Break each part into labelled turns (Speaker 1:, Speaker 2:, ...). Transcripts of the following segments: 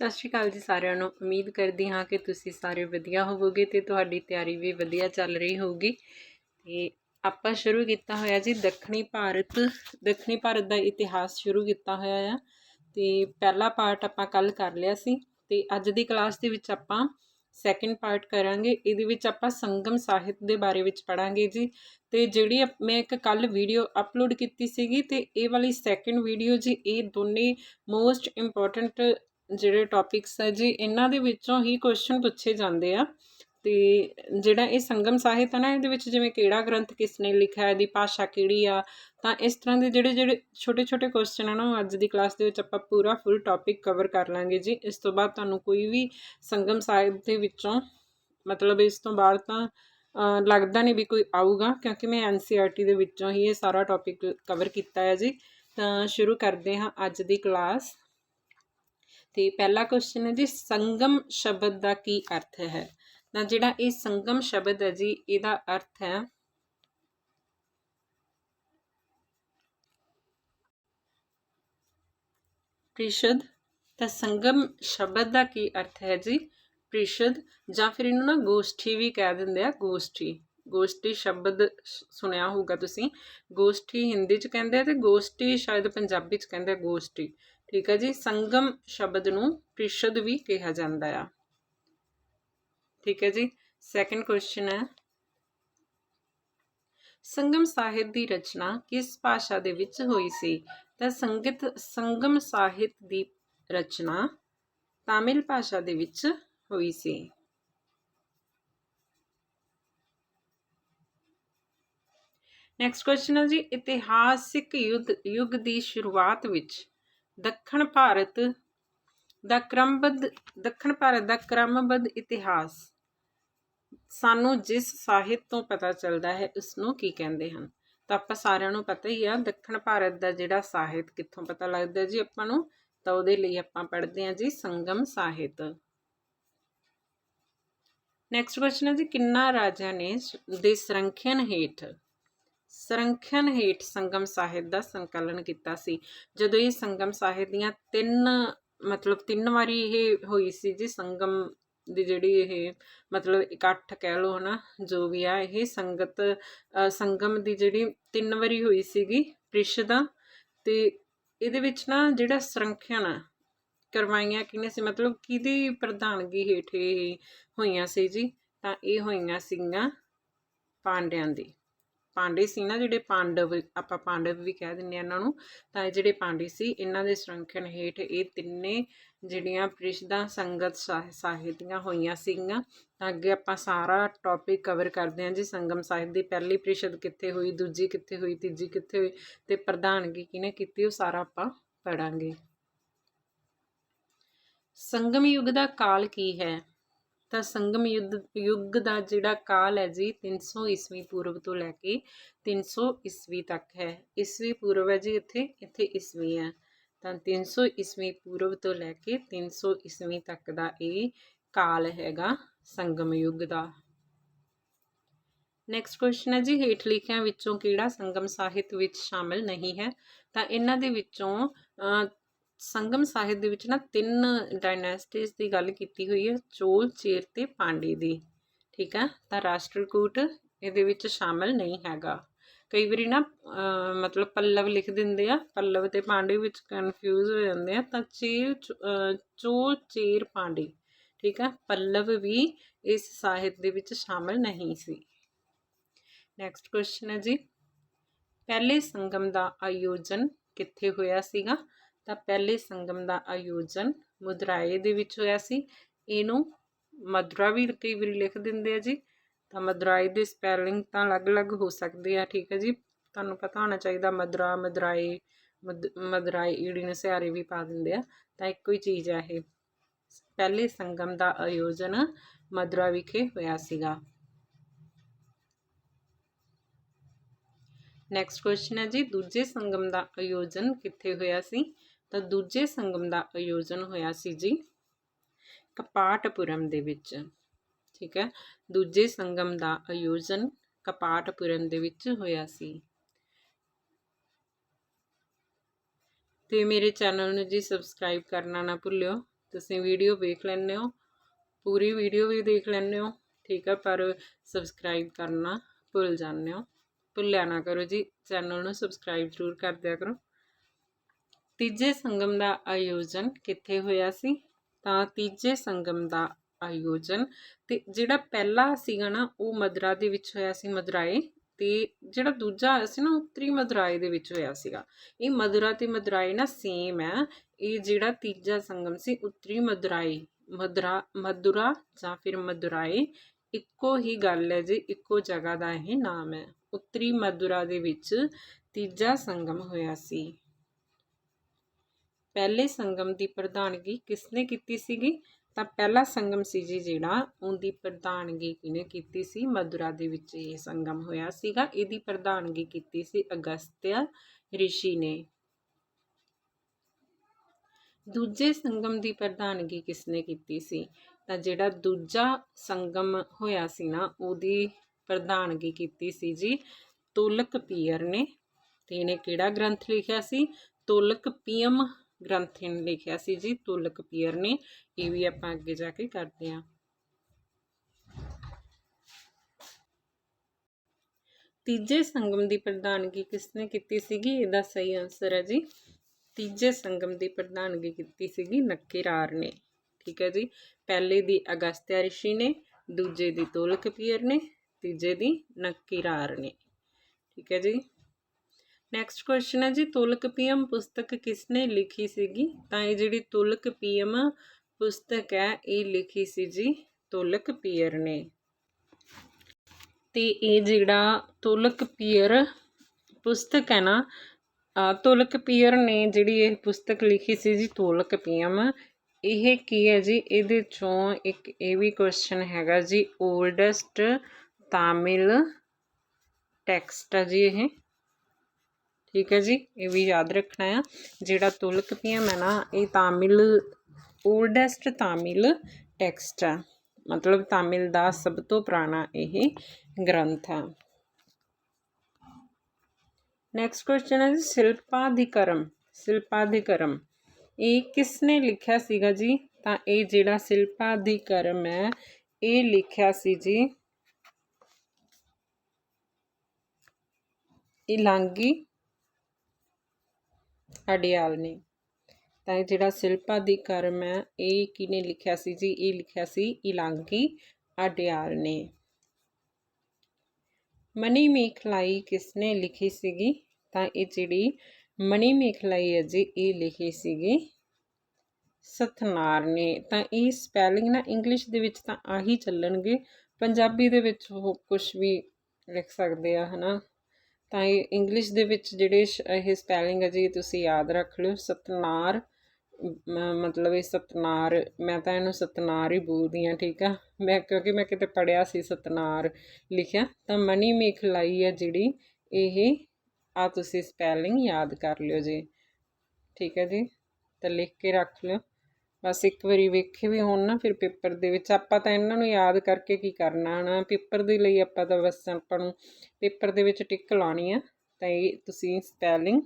Speaker 1: ਸਤਿ ਸ਼੍ਰੀ ਅਕਾਲ ਜੀ ਸਾਰਿਆਂ ਨੂੰ। ਉਮੀਦ ਕਰਦੀ ਹਾਂ ਕਿ ਤੁਸੀਂ ਸਾਰੇ ਵਧੀਆ ਹੋਵੋਗੇ ਤੇ ਤੁਹਾਡੀ ਤਿਆਰੀ ਵੀ ਵਧੀਆ ਚੱਲ ਰਹੀ ਹੋਊਗੀ। ਤੇ ਆਪਾਂ ਸ਼ੁਰੂ ਕੀਤਾ ਹੋਇਆ ਜੀ ਦੱਖਣੀ ਭਾਰਤ ਦੱਖਣੀ ਭਾਰਤ ਦਾ ਇਤਿਹਾਸ ਸ਼ੁਰੂ ਕੀਤਾ ਹੋਇਆ ਆ। ਤੇ ਪਹਿਲਾ ਪਾਰਟ ਆਪਾਂ ਕੱਲ ਕਰ ਲਿਆ ਸੀ। ਤੇ ਅੱਜ ਦੀ ਕਲਾਸ ਦੇ ਵਿੱਚ ਆਪਾਂ ਸੈਕਿੰਡ ਪਾਰਟ ਕਰਾਂਗੇ। ਇਹਦੇ ਵਿੱਚ ਆਪਾਂ ਸੰਗਮ ਸਾਹਿਤ ਦੇ ਬਾਰੇ ਵਿੱਚ ਪੜਾਂਗੇ ਜੀ। ਤੇ ਜਿਹੜੀ ਅਪ- ਮੈਂ ਇੱਕ ਕੱਲ ਵੀਡੀਓ ਅਪਲੋਡ ਕੀਤੀ ਸੀਗੀ ਤੇ ਇਹ ਵਾਲੀ ਸੈਕਿੰਡ ਵੀਡੀਓ ਜੀ, ਇਹ ਦੋਨੇ ਮੋਸਟ ਇੰਪੋਰਟੈਂਟ ਜਿਹੜੇ ਟੌਪਿਕਸ ਹੈ ਜੀ, ਇਹਨਾਂ ਦੇ ਵਿੱਚੋਂ ਹੀ ਕੁਐਸਚਨ ਪੁੱਛੇ ਜਾਂਦੇ ਆ। ਤੇ ਜਿਹੜਾ ਇਹ ਸੰਗਮ ਸਾਹਿਤ ਹੈ ਨਾ, ਇਹਦੇ ਵਿੱਚ ਜਿਵੇਂ ਕਿਹੜਾ ਗ੍ਰੰਥ ਕਿਸ ਨੇ ਲਿਖਿਆ ਹੈ ਦੀ ਭਾਸ਼ਾ ਕਿਹੜੀ ਆ, ਤਾਂ ਇਸ ਤਰ੍ਹਾਂ ਦੇ ਜਿਹੜੇ ਜਿਹੜੇ ਛੋਟੇ ਛੋਟੇ ਕੁਐਸਚਨ ਆ ਨਾ, ਉਹ ਅੱਜ ਦੀ ਕਲਾਸ ਦੇ ਵਿੱਚ ਆਪਾਂ ਪੂਰਾ ਫੁੱਲ ਟੌਪਿਕ ਕਵਰ ਕਰ ਲਾਂਗੇ ਜੀ। ਇਸ ਤੋਂ ਬਾਅਦ ਤੁਹਾਨੂੰ ਕੋਈ ਵੀ ਸੰਗਮ ਸਾਹਿਤ ਦੇ ਵਿੱਚੋਂ, ਮਤਲਬ ਇਸ ਤੋਂ ਬਾਅਦ ਤਾਂ ਲੱਗਦਾ ਨਹੀਂ ਵੀ ਕੋਈ ਆਊਗਾ, ਕਿਉਂਕਿ ਮੈਂ ਐਨਸੀਈਆਰਟੀ ਦੇ ਵਿੱਚੋਂ ਹੀ ਇਹ ਸਾਰਾ ਟੌਪਿਕ ਕਵਰ ਕੀਤਾ ਹੈ ਜੀ। ਤਾਂ ਸ਼ੁਰੂ ਕਰਦੇ ਹਾਂ ਅੱਜ ਦੀ ਕਲਾਸ ਤੇ ਪਹਿਲਾ ਕੁਐਸਚਨ ਹੈ ਜੀ, ਸੰਗਮ ਸ਼ਬਦ ਦਾ ਕੀ ਅਰਥ ਹੈ? ਤਾਂ ਜਿਹੜਾ ਇਹ ਸੰਗਮ ਸ਼ਬਦ ਹੈ ਜੀ, ਇਹਦਾ ਅਰਥ ਹੈ ਪ੍ਰੀਸ਼ਦ। ਤਾਂ ਸੰਗਮ ਸ਼ਬਦ ਦਾ ਕੀ ਅਰਥ ਹੈ ਜੀ? ਪ੍ਰੀਸ਼ਦ ਜਾਂ ਫਿਰ ਇਹਨੂੰ ਨਾ ਗੋਸ਼ਠੀ ਵੀ ਕਹਿ ਦਿੰਦੇ ਆ ਗੋਸ਼ਟੀ ਗੋਸ਼ਟੀ ਸ਼ਬਦ ਸੁਣਿਆ ਹੋਊਗਾ ਤੁਸੀਂ। ਗੋਸ਼ਟੀ ਹਿੰਦੀ ਚ ਕਹਿੰਦੇ ਆ ਤੇ ਗੋਸ਼ਟੀ ਸ਼ਾਇਦ ਪੰਜਾਬੀ ਚ ਕਹਿੰਦੇ ਆ ਗੋਸ਼ਟੀ ਠੀਕ ਹੈ ਜੀ, ਸੰਗਮ ਸ਼ਬਦ ਨੂੰ ਪ੍ਰੀਸ਼ਦ ਵੀ ਕਿਹਾ ਜਾਂਦਾ ਆ। ਠੀਕ ਹੈ ਜੀ ਸੈਕੰਡ ਕੁਐਸਚਨ ਹੈ। ਸੰਗਮ ਸਾਹਿਤ ਦੀ ਰਚਨਾ ਕਿਸ ਭਾਸ਼ਾ ਦੇ ਵਿੱਚ ਹੋਈ ਸੀ? ਤਾਂ ਸੰਗਤ, ਸੰਗਮ ਸਾਹਿਤ ਦੀ ਰਚਨਾ ਤਾਮਿਲ ਭਾਸ਼ਾ ਦੇ ਵਿੱਚ ਹੋਈ ਸੀ। ਨੈਕਸਟ ਕੁਐਸਚਨ ਹੈ ਜੀ, ਇਤਿਹਾਸਿਕ ਯੁੱਧ, ਯੁੱਗ ਦੀ ਸ਼ੁਰੂਆਤ ਵਿੱਚ ਦੱਖਣ ਭਾਰਤ ਦਾ ਕ੍ਰਮਬੱਧ, ਦੱਖਣ ਭਾਰਤ ਦਾ ਕ੍ਰਮਬੱਧ ਇਤਿਹਾਸ। ਸਾਨੂੰ ਜਿਸ ਸਾਹਿਤ ਤੋਂ ਪਤਾ ਚੱਲਦਾ ਹੈ ਉਸ ਨੂੰ ਕੀ ਕਹਿੰਦੇ ਹਨ? ਤਾਂ ਆਪਾਂ ਸਾਰਿਆਂ ਨੂੰ ਪਤਾ ਹੀ ਆ, ਦੱਖਣ ਭਾਰਤ ਦਾ ਜਿਹੜਾ ਸਾਹਿਤ ਕਿੱਥੋਂ ਪਤਾ ਲੱਗਦਾ ਜੀ ਆਪਾਂ ਨੂੰ? ਤਾਂ ਉਹਦੇ ਲਈ ਆਪਾਂ ਪੜ੍ਹਦੇ ਹਾਂ ਜੀ, ਸੰਗਮ ਸਾਹਿਤ। ਨੈਕਸਟ ਕੁਐਸਚਨ ਹੈ ਜੀ, ਕਿੰਨਾ ਰਾਜਾ ਨੇ ਦੇ ਸੰਰਖਿਅਨ ਹੇਠ ਸੰਰਖਿਅਨ ਹੇਠ ਸੰਗਮ ਸਾਹਿਤ ਦਾ ਸੰਕਲਨ ਕੀਤਾ ਸੀ। ਜਦੋਂ ਇਹ ਸੰਗਮ ਸਾਹਿਤ ਦੀਆਂ ਤਿੰਨ ਮਤਲਬ ਤਿੰਨ ਵਾਰੀ ਇਹ ਹੋਈ ਸੀ ਜੀ ਸੰਗਮ ਦੀ ਜਿਹੜੀ ਇਹ ਮਤਲਬ ਇਕੱਠ ਕਹਿ ਲਓ ਹਨਾ ਜੋ ਵੀ ਆ ਇਹ ਸੰਗਤ ਸੰਗਮ ਦੀ ਜਿਹੜੀ ਤਿੰਨ ਵਾਰੀ ਹੋਈ ਸੀਗੀ ਪ੍ਰਿਸ਼ਦਾ ਤੇ ਇਹਦੇ ਵਿੱਚ ਨਾ ਜਿਹੜਾ ਸੰਰਖਿਅਨ ਆ, ਕਰਵਾਈਆਂ ਕਿਹਨੇ ਸੀ ਮਤਲਬ ਕਿਹਦੀ ਪ੍ਰਧਾਨਗੀ ਹੇਠ ਇਹ ਹੋਈਆਂ ਸੀ ਜੀ ਤਾਂ ਇਹ ਹੋਈਆਂ ਸੀਗੀਆਂ ਪਾਂਡਿਆਂ ਦੀ। ਪਾਂਡੇ ਸੀ ਨਾ, ਜਿਹੜੇ ਪਾਂਡਵ, ਆਪਾਂ ਪਾਂਡਵ ਵੀ ਕਹਿ ਦਿੰਦੇ ਆ ਇਹਨਾਂ ਨੂੰ, ਤਾਂ ਇਹ ਜਿਹੜੇ ਪਾਂਡੇ ਸੀ, ਇਹਨਾਂ ਦੇ ਸੰਰਖਣ ਹੇਠ ਇਹ ਤਿੰਨੇ ਜਿਹੜੀਆਂ ਪ੍ਰਿਸ਼ਦਾ ਸੰਗਤ ਸਾਹਿ- ਸਾਹਿਤ ਦੀਆਂ ਹੋਈਆਂ ਸੀਗੀਆਂ। ਤਾਂ ਅੱਗੇ ਆਪਾਂ ਸਾਰਾ ਟੌਪਿਕ ਕਵਰ ਕਰਦੇ ਹਾਂ ਜੀ, ਸੰਗਮ ਸਾਹਿਤ ਦੀ ਪਹਿਲੀ ਪ੍ਰਿਸ਼ਦ ਕਿੱਥੇ ਹੋਈ, ਦੂਜੀ ਕਿੱਥੇ ਹੋਈ, ਤੀਜੀ ਕਿੱਥੇ ਹੋਈ ਤੇ ਪ੍ਰਧਾਨਗੀ ਕਿਹਨੇ ਕੀਤੀ, ਉਹ ਸਾਰਾ ਆਪਾਂ ਪੜਾਂਗੇ ਸੰਗਮ ਯੁੱਗ ਦਾ ਕਾਲ ਕੀ ਹੈ? ਤਾਂ ਸੰਗਮ ਯੁੱਧ, ਯੁੱਗ ਦਾ ਜਿਹੜਾ ਕਾਲ ਹੈ ਜੀ 300 ਈਸਵੀ ਪੂਰਬ ਤੋਂ ਲੈ ਕੇ 300 ਈਸਵੀ ਤੱਕ ਹੈ। ਈਸਵੀ ਪੂਰਬ ਹੈ ਜੀ ਇੱਥੇ ਇੱਥੇ ਈਸਵੀ ਹੈ। ਤਾਂ 300 ਈਸਵੀ ਪੂਰਬ ਤੋਂ ਲੈ ਕੇ 300 ਈਸਵੀ ਤੱਕ ਦਾ ਇਹ ਕਾਲ ਹੈਗਾ ਸੰਗਮ ਯੁੱਗ ਦਾ। ਨੈਕਸਟ ਕੁਐਸਚਨ ਹੈ ਜੀ, ਹੇਠ ਲਿਖਿਆਂ ਵਿੱਚੋਂ ਕਿਹੜਾ ਸੰਗਮ ਸਾਹਿਤ ਵਿੱਚ ਸ਼ਾਮਿਲ ਨਹੀਂ ਹੈ? ਤਾਂ ਇਹਨਾਂ ਦੇ ਵਿੱਚੋਂ ਸੰਗਮ ਸਾਹਿਤ ਦੇ ਵਿੱਚ ਨਾ ਤਿੰਨ ਡਾਇਨੈਸਟੀਜ਼ ਦੀ ਗੱਲ ਕੀਤੀ ਹੋਈ ਹੈ ਚੋਲ ਚੇਰ ਤੇ ਪਾਂਡੇ ਦੀ। ਠੀਕ ਹੈ ਤਾਂ ਰਾਸ਼ਟਰਕੂਟ ਇਹਦੇ ਵਿੱਚ ਸ਼ਾਮਲ ਨਹੀਂ ਹੈਗਾ। ਕਈ ਵਾਰੀ ਨਾ ਮਤਲਬ ਪੱਲਵ ਲਿਖ ਦਿੰਦੇ ਆ ਪੱਲਵ ਤੇ ਪਾਂਡੇ ਵਿੱਚ ਕਨਫਿਊਜ਼ ਹੋ ਜਾਂਦੇ ਆ ਤਾਂ ਚੇਰ ਚ- ਅਹ, ਚੋਲ ਚੇਰ ਪਾਂਡੇ। ਠੀਕ ਹੈ ਪੱਲਵ ਵੀ ਇਸ ਸਾਹਿਤ ਦੇ ਵਿੱਚ ਸ਼ਾਮਲ ਨਹੀਂ ਸੀ। ਨੈਕਸਟ ਕੁਐਸਚਨ ਹੈ ਜੀ। ਪਹਿਲੇ ਸੰਗਮ ਦਾ ਆਯੋਜਨ ਕਿੱਥੇ ਹੋਇਆ ਸੀਗਾ? ਤਾਂ ਪਹਿਲੇ ਸੰਗਮ ਦਾ ਆਯੋਜਨ ਮੁਦਰਾਏ ਦੇ ਵਿੱਚ ਹੋਇਆ ਸੀ। ਇਹਨੂੰ ਮਦਰਾ ਵੀ ਕਈ ਵਾਰੀ ਲਿਖ ਦਿੰਦੇ ਆ ਜੀ। ਤਾਂ ਮਦਰਾਈ ਦੇ ਸਪੈਲਿੰਗ ਤਾਂ ਅਲੱਗ-ਅਲੱਗ ਹੋ ਸਕਦੇ ਆ, ਠੀਕ ਹੈ ਜੀ। ਤੁਹਾਨੂੰ ਪਤਾ ਹੋਣਾ ਚਾਹੀਦਾ ਮਦਰਾ ਮਦਰਾਈ ਮਦ- ਮਦਰਾਈ ਈੜੀ ਨੂੰ ਸਿਆਰੇ ਵੀ ਪਾ ਦਿੰਦੇ ਆ। ਤਾਂ ਇੱਕੋ ਹੀ ਚੀਜ਼ ਆ ਇਹ। ਪਹਿਲੇ ਸੰਗਮ ਦਾ ਆਯੋਜਨ ਮਦੁਰਾ ਵਿਖੇ ਹੋਇਆ ਸੀਗਾ। ਨੈਕਸਟ ਕੁਐਸਚਨ ਹੈ ਜੀ। ਦੂਜੇ ਸੰਗਮ ਦਾ ਆਯੋਜਨ ਕਿੱਥੇ ਹੋਇਆ ਸੀ? ਤਾਂ ਦੂਜੇ ਸੰਗਮ ਦਾ ਆਯੋਜਨ ਹੋਇਆ ਸੀ ਜੀ ਕਪਾਟਪੁਰਮ ਦੇ ਵਿੱਚ। ਠੀਕ ਹੈ? ਦੂਜੇ ਸੰਗਮ ਦਾ ਆਯੋਜਨ ਕਪਾਟਪੁਰਮ ਦੇ ਵਿੱਚ ਹੋਇਆ ਸੀ। ਤੇ ਮੇਰੇ ਚੈਨਲ ਨੂੰ ਜੀ ਸਬਸਕ੍ਰਾਈਬ ਕਰਨਾ ਨਾ ਭੁੱਲਿਓ। ਤੁਸੀਂ ਵੀਡੀਓ ਵੇਖ ਲੈਂਦੇ ਹੋ। ਪੂਰੀ ਵੀਡੀਓ ਵੀ ਦੇਖ ਲੈਂਦੇ ਹੋ। ਠੀਕ ਹੈ? ਪਰ ਸਬਸਕ੍ਰਾਈਬ ਕਰਨਾ ਭੁੱਲ ਜਾਂਦੇ ਹੋ। ਭੁੱਲਿਆ ਨਾ ਕਰੋ ਜੀ। ਚੈਨਲ ਨੂੰ ਸਬਸਕ੍ਰਾਈਬ ਜ਼ਰੂਰ ਕਰ ਦਿਆ ਕਰੋ। ਤੀਜੇ ਸੰਗਮ ਦਾ ਆਯੋਜਨ ਕਿੱਥੇ ਹੋਇਆ ਸੀ? ਤਾਂ ਤੀਜੇ ਸੰਗਮ ਦਾ ਆਯੋਜਨ ਤੇ ਜਿਹੜਾ ਪਹਿਲਾ ਸੀਗਾ ਨਾ, ਉਹ ਮਦਰਾ ਦੇ ਵਿੱਚ ਹੋਇਆ ਸੀ, ਮਦਰਾਏ ਤੇ ਜਿਹੜਾ ਦੂਜਾ ਹੋਇਆ ਸੀ ਨਾ ਉੱਤਰੀ ਮਦਰਾਏ ਦੇ ਵਿੱਚ ਹੋਇਆ ਸੀਗਾ। ਇਹ ਮਦੁਰਾ ਤੇ ਮਦਰਾਏ ਨਾ ਸੇਮ ਹੈ ਇਹ ਜਿਹੜਾ ਤੀਜਾ ਸੰਗਮ ਸੀ ਉੱਤਰੀ ਮਦਰਾਈ ਮਦਰਾ, ਮਦੁਰਾ ਜਾਂ ਫਿਰ ਮਦੁਰਾਏ, ਇੱਕੋ ਹੀ ਗੱਲ ਹੈ ਜੀ, ਇੱਕੋ ਜਗ੍ਹਾ ਦਾ ਇਹ ਨਾਮ ਹੈ। ਉੱਤਰੀ ਮਦੁਰਾ ਦੇ ਵਿੱਚ ਤੀਜਾ ਸੰਗਮ ਹੋਇਆ ਸੀ। ਪਹਿਲੇ ਸੰਗਮ ਦੀ ਪ੍ਰਧਾਨਗੀ ਕਿਸਨੇ ਕੀਤੀ ਸੀਗੀ? ਤਾਂ ਪਹਿਲਾ ਸੰਗਮ ਸੀ ਜੀ ਜਿਹੜਾ, ਉਹਦੀ ਪ੍ਰਧਾਨਗੀ ਕਿਹਨੇ ਕੀਤੀ ਸੀ? ਮਦੁਰਾ ਦੇ ਵਿੱਚ ਇਹ ਸੰਗਮ ਹੋਇਆ ਸੀਗਾ। ਇਹਦੀ ਪ੍ਰਧਾਨਗੀ ਕੀਤੀ ਸੀ ਅਗਸਤਿਆ ਰਿਸ਼ੀ ਨੇ। ਦੂਜੇ ਸੰਗਮ ਦੀ ਪ੍ਰਧਾਨਗੀ ਕਿਸਨੇ ਕੀਤੀ ਸੀ? ਤਾਂ ਜਿਹੜਾ ਦੂਜਾ ਸੰਗਮ ਹੋਇਆ ਸੀ ਨਾ, ਉਹਦੀ ਪ੍ਰਧਾਨਗੀ ਕੀਤੀ ਸੀ ਜੀ ਤੁਲਕ ਪੀਅਰ ਨੇ। ਤੇ ਇਹਨੇ ਕਿਹੜਾ ਗ੍ਰੰਥ ਲਿਖਿਆ ਸੀ? ਤੁਲਕ ਪੀਅਮ ਗ੍ਰੰਥ ਨੇ ਲਿਖਿਆ ਸੀ ਜੀ ਤੁਲਕ ਪੀਅਰ ਨੇ, ਇਹ ਵੀ ਆਪਾਂ ਅੱਗੇ ਜਾ ਕੇ ਕਰਦੇ ਹਾਂ। ਤੀਜੇ ਸੰਗਮ ਦੀ ਪ੍ਰਧਾਨਗੀ ਕਿਸਨੇ ਕੀਤੀ ਸੀਗੀ? ਇਹਦਾ ਸਹੀ ਆਨਸਰ ਹੈ ਜੀ। ਤੀਜੇ ਸੰਗਮ ਦੀ ਪ੍ਰਧਾਨਗੀ ਕੀਤੀ ਸੀਗੀ ਨੱਕੇਰਾਰ ਨੇ, ਠੀਕ ਹੈ ਜੀ। ਪਹਿਲੇ ਦੀ ਅਗਸਤਿਆ ਰਿਸ਼ੀ ਨੇ, ਦੂਜੇ ਦੀ ਤੁਲਕ ਪੀਅਰ ਨੇ, ਤੀਜੇ ਦੀ ਨੱਕੇਰਾਰ ਨੇ, ਠੀਕ ਹੈ ਜੀ। ਨੈਕਸਟ ਕੁਐਸਚਨ ਹੈ ਜੀ ਤੁਲਕ ਪੀਐਮ ਪੁਸਤਕ ਕਿਸਨੇ ਲਿਖੀ ਸੀਗੀ ਤਾਂ ਇਹ ਜਿਹੜੀ ਤੁਲਕ ਪੀਐਮ ਪੁਸਤਕ ਹੈ ਇਹ ਲਿਖੀ ਸੀ ਜੀ ਤੁਲਕ ਪੀਅਰ ਨੇ ਤੇ ਇਹ ਜਿਹੜਾ ਤੁਲਕ ਪੀਅਰ ਪੁਸਤਕ ਹੈ ਨਾ ਅ, ਤੁਲਕ ਪੀਅਰ ਨੇ ਜਿਹੜੀ ਇਹ ਪੁਸਤਕ ਲਿਖੀ ਸੀ ਜੀ ਤੁਲਕ ਪੀਐਮ ਇਹ ਕੀ ਹੈ ਜੀ ਇਹਦੇ ਚੋਂ ਇੱਕ ਇਹ ਵੀ ਕੁਐਸਚਨ ਹੈਗਾ ਜੀ 올ਡੈਸਟ ਤਾਮਿਲ ਟੈਕਸਟ ਹੈ ਜੀ ਇਹ ਠੀਕ ਹੈ ਜੀ ਇਹ ਵੀ ਯਾਦ ਰੱਖਣਾ ਆ ਜਿਹੜਾ ਤੁਲਕ ਪੀਐਮ ਹੈ ਨਾ ਇਹ ਤਾਮਿਲ 올ਡੈਸਟ ਤਾਮਿਲ ਟੈਕਸਟ ਹੈ ਮਤਲਬ ਤਾਮਿਲ ਦਾ ਸਭ ਤੋਂ ਪੁਰਾਣਾ ਇਹ ਗ੍ਰੰਥ ਹੈ ਨੈਕਸਟ ਕੁਐਸਚਨ ਹੈ ਜੀ ਸ਼ਿਲਪਾਧਿਕਰਮ ਸ਼ਿਲਪਾਧਿਕਰਮ ਇਹ ਕਿਸ ਨੇ ਲਿਖਿਆ ਸੀਗਾ ਜੀ ਤਾਂ ਇਹ ਜਿਹੜਾ ਸ਼ਿਲਪਾਧਿਕਰਮ ਹੈ ਇਹ ਲਿਖਿਆ ਸੀ ਜੀ ਇਲਾਂਗੀ ਅਡਿਆਲ ਨੇ। ਤਾਂ ਇਹ ਜਿਹੜਾ ਸ਼ਿਲਪਾ ਦੀ ਕਰਮ ਹੈ, ਇਹ ਕਿਹਨੇ ਲਿਖਿਆ ਸੀ ਜੀ? ਇਹ ਲਿਖਿਆ ਸੀ ਇਲਾਂਗੀ ਅਡਿਆਲ ਨੇ। ਮਨੀ ਮੇਖਲਾਈ ਕਿਸਨੇ ਲਿਖੀ ਸੀਗੀ? ਤਾਂ ਇਹ ਜਿਹੜੀ ਮਨੀ ਮੇਖਲਾਈ ਹੈ ਜੀ, ਇਹ ਲਿਖੀ ਸੀਗੀ ਸਤਨਾਰ ਨੇ। ਤਾਂ ਇਹ ਸਪੈਲਿੰਗ ਨਾ ਇੰਗਲਿਸ਼ ਦੇ ਵਿੱਚ ਤਾਂ ਆਹੀ ਚੱਲਣਗੇ, ਪੰਜਾਬੀ ਦੇ ਵਿੱਚ ਉਹ ਕੁਝ ਵੀ ਲਿਖ ਸਕਦੇ ਆ, ਹਨਾ? ਤਾਂ ਇਹ ਇੰਗਲਿਸ਼ ਦੇ ਵਿੱਚ ਜਿਹੜੇ ਸ਼- ਇਹ ਸਪੈਲਿੰਗ ਹੈ ਜੀ, ਤੁਸੀਂ ਯਾਦ ਰੱਖ ਲਿਓ, ਸਤਨਾਰ ਮਤਲਬ ਇਹ ਸਤਨਾਰ, ਮੈਂ ਤਾਂ ਇਹਨੂੰ ਸਤਨਾਰ ਹੀ ਬੋਲਦੀ ਹਾਂ, ਠੀਕ ਆ? ਮੈਂ, ਕਿਉਂਕਿ ਮੈਂ ਕਿਤੇ ਪੜਿਆ ਸੀ ਸਤਨਾਰ ਲਿਖਿਆ, ਤਾਂ ਮਣੀ ਮੇਖਲਾਈ ਹੈ ਜਿਹੜੀ, ਇਹ, ਆ ਤੁਸੀਂ ਸਪੈਲਿੰਗ ਯਾਦ ਕਰ ਲਿਓ ਜੀ, ਠੀਕ ਹੈ ਜੀ? ਤਾਂ ਲਿਖ ਕੇ ਰੱਖ ਲਿਓ। ਬਸ ਇੱਕ ਵਾਰੀ ਵੇਖੇ ਵੀ ਹੋਣ ਨਾ ਫਿਰ ਪੇਪਰ ਦੇ ਵਿੱਚ ਆਪਾਂ ਤਾਂ ਇਹਨਾਂ ਨੂੰ ਯਾਦ ਕਰਕੇ ਕੀ ਕਰਨਾ ਨਾ ਪੇਪਰ ਦੇ ਲਈ ਆਪਾਂ ਤਾਂ ਬਸ ਆਪਾਂ ਨੂੰ ਪੇਪਰ ਦੇ ਵਿੱਚ ਟਿਕ ਲਾਉਣੀ ਆ, ਤਾਂ ਇਹ ਤੁਸੀਂ ਸਪੈਲਿੰਗ